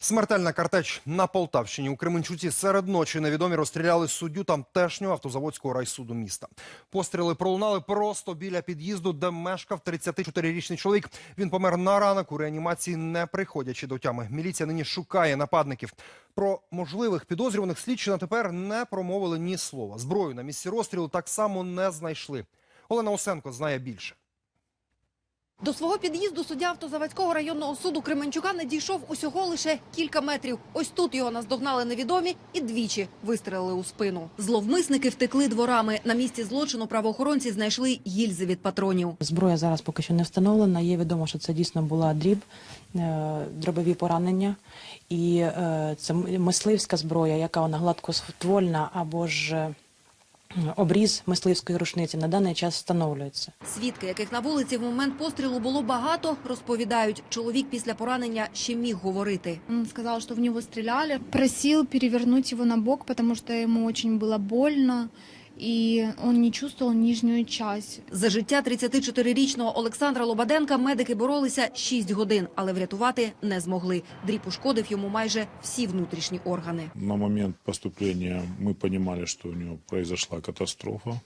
Смертельна картеч на Полтавщині у Кременчуці серед ночі невідомі розстріляли суддю тамтешнього автозаводського райсуду міста. Постріли пролунали просто біля під'їзду, де мешкав 34-річний чоловік. Він помер на ранок у реанімації, не приходячи до тями. Міліція нині шукає нападників. Про можливих підозрюваних слідчі на тепер не промовили ні слова. Зброю на місці розстрілу так само не знайшли. Олена Осенко знає більше. До свого під'їзду суддя автозаводського районного суду Кременчука не дійшов усього лише кілька метрів. Ось тут його наздогнали невідомі і двічі вистрелили у спину. Зловмисники втекли дворами. На місці злочину правоохоронці знайшли гільзи від патронів. Зброя зараз поки що не встановлена. Є відомо, що це дійсно була дріб, е, дробові поранення. І е, це мисливська зброя, яка вона гладкоствольна або ж обріз мисливської рушниці на даний час встановлюється. Свідки, яких на вулиці в момент пострілу було багато, розповідають, чоловік після поранення ще міг говорити. Він сказав, що в нього стріляли. Просив перевернуть його на бок, тому що йому очень було больно, и он не чувствовал нижнюю часть. За життя 34-річного Олександра Лобаденка медики боролися 6 годин, але врятувати не змогли. Дріб ушкодив йому майже всі внутрішні органи. На момент поступления мы понимали, что у него произошла катастрофа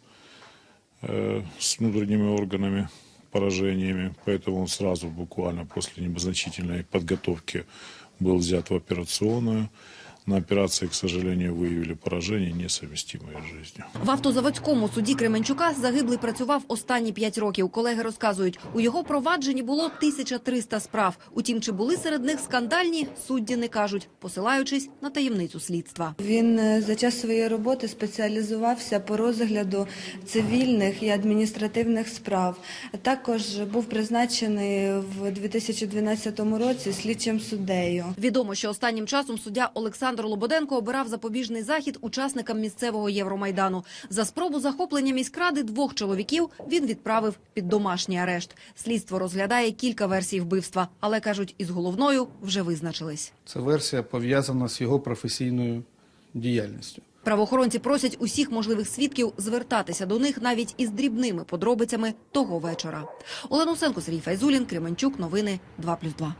э, с внутренними органами, поражениями, поэтому он сразу, буквально после незначительной подготовки, был взят в операционную. На операции, к сожалению, выявили поражения, несовместимые с жизнью. В автозаводському суді Кременчука загиблий працював останні 5 років. Колеги розказують, у його провадженні було 1300 справ. Утім, чи були серед них скандальні, судді не кажуть, посилаючись на таємницю слідства. Він е, за час своєї роботи спеціалізувався по розгляду цивільних і адміністративних справ. Також був призначений в 2012 році слідчим суддею. Відомо, що останнім часом суддя Олександр Лободенко обирав запобіжний захід учасникам місцевого Євромайдану. За спробу захоплення міськради двох чоловіків він відправив під домашній арешт. Слідство розглядає кілька версій вбивства, але кажуть, із головною вже визначились. Це версія пов'язана з його професійною діяльністю. Правоохоронці просять усіх можливих свідків звертатися до них навіть із дрібними подробицями того вечора. Олена Усенко, Сергій Файзулін, Кременчук. Новини 2+,2.